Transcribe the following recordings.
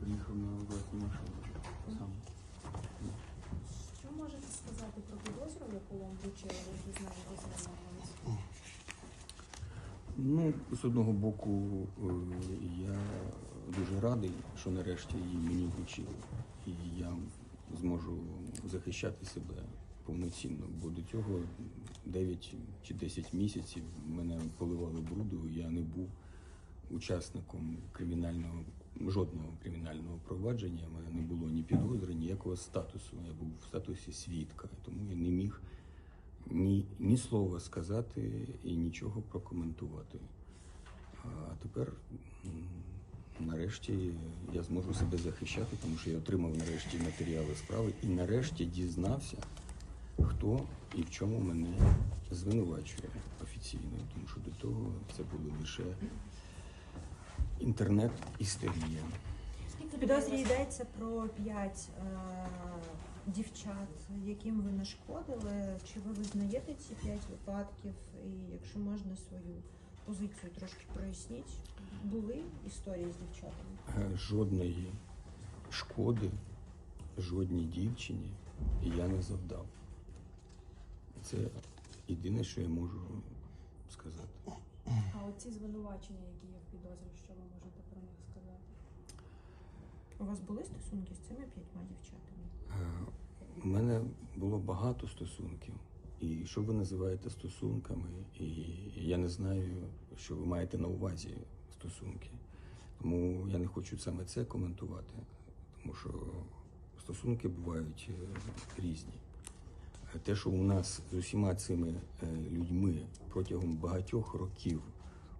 приїхав на власній машині. Сам. Що можете сказати про підозру, яку вам вручили, ви дізнаєтесь на Ну, з одного боку, е, я дуже радий, що нарешті її мені вручили. І я зможу захищати себе повноцінно, бо до цього 9 чи 10 місяців мене поливали брудою, я не був учасником кримінального жодного кримінального провадження, в мене не було ні підозри, ніякого статусу. Я був в статусі свідка, тому я не міг ні, ні слова сказати і нічого прокоментувати. А тепер, нарешті, я зможу себе захищати, тому що я отримав нарешті матеріали справи і нарешті дізнався, хто і в чому мене звинувачує офіційно, тому що до того це були лише інтернет-істерія. В підозрі йдеться про п'ять е, дівчат, яким ви нашкодили. Чи ви визнаєте ці п'ять випадків? І якщо можна свою позицію трошки проясніть, були історії з дівчатами? Е, жодної шкоди жодній дівчині я не завдав. Це єдине, що я можу сказати. А оці звинувачення, які є в підозрі, що ви можете про них сказати? У вас були стосунки з цими п'ятьма дівчатами? Е, У мене було багато стосунків. І що ви називаєте стосунками? І я не знаю, що ви маєте на увазі стосунки. Тому я не хочу саме це коментувати, тому що стосунки бувають е, різні. Те, що у нас з усіма цими е, людьми протягом багатьох років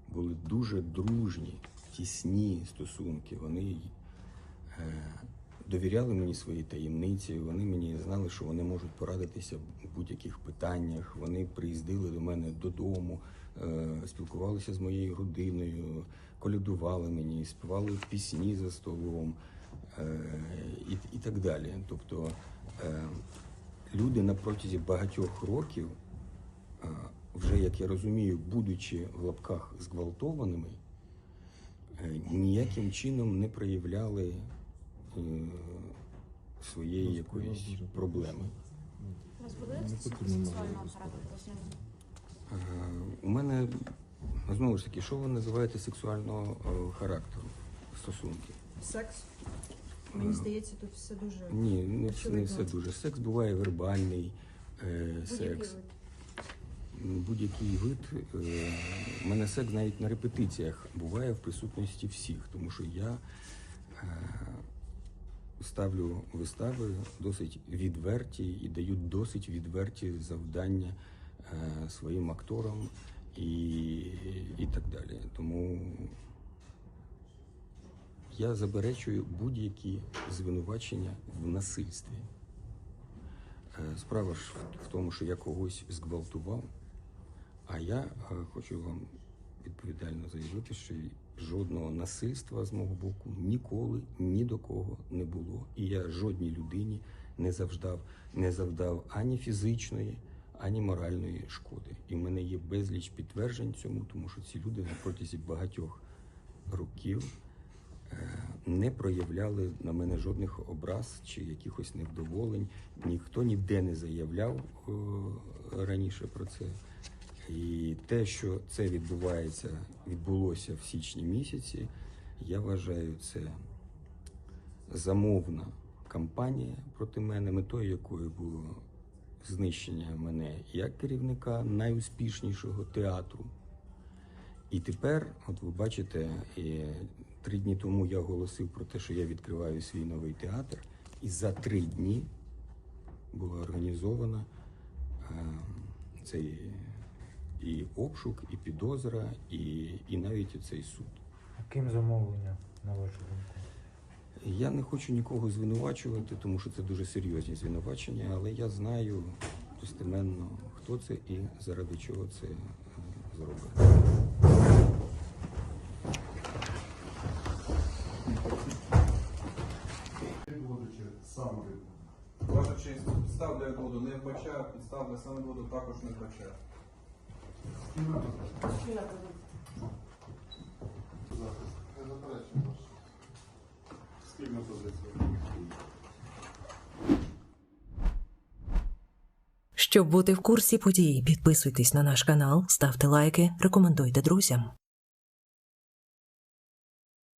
були дуже дружні, тісні стосунки, вони е, довіряли мені свої таємниці, вони мені знали, що вони можуть порадитися в будь-яких питаннях. Вони приїздили до мене додому, е, спілкувалися з моєю родиною, колядували мені, співали пісні за столом і, і так далі. Тобто люди на протязі багатьох років, вже як я розумію, будучи в лапках зґвалтованими, е, ніяким чином не проявляли е, своєї якоїсь проблеми. У вас були сексуального характеру У мене знову ж таки, що ви називаєте сексуального е, характеру стосунки? Секс? Мені здається, тут все дуже Ні, не, вс- не все дуже. Секс буває вербальний е, секс. Будь-який вид. Е, у мене секс навіть на репетиціях буває в присутності всіх, тому що я е, ставлю вистави досить відверті і даю досить відверті завдання е, своїм акторам і, і так далі. Тому я заперечую будь-які звинувачення в насильстві. Е, Справа ж в- тому, що я когось зґвалтував, а я е, хочу вам відповідально заявити, що жодного насильства з мого боку ніколи ні до кого не було. І я жодній людині не завждав, не завдав ані фізичної, ані моральної шкоди. І в мене є безліч підтверджень цьому, тому що ці люди на протязі багатьох років не проявляли на мене жодних образ чи якихось невдоволень. Ніхто ніде не заявляв е, раніше про це. І те, що це відбувається, відбулося в січні місяці, я вважаю це замовна кампанія проти мене, метою якої було знищення мене як керівника найуспішнішого театру. І тепер, от ви бачите, три дні тому я оголосив про те, що я відкриваю свій новий театр, і за три дні була організована е, цей і обшук, і підозра, і, і навіть цей суд. Яким замовлення, на вашу думку? Я не хочу нікого звинувачувати, тому що це дуже серйозні звинувачення, але я знаю достеменно, хто це і заради чого це е, Ваша честь, підстав для відводу не вбачає, підстав для самовідводу також не вбачає. Ваше. Спільна позиція. Щоб бути в курсі подій, підписуйтесь на наш канал, ставте лайки, рекомендуйте друзям.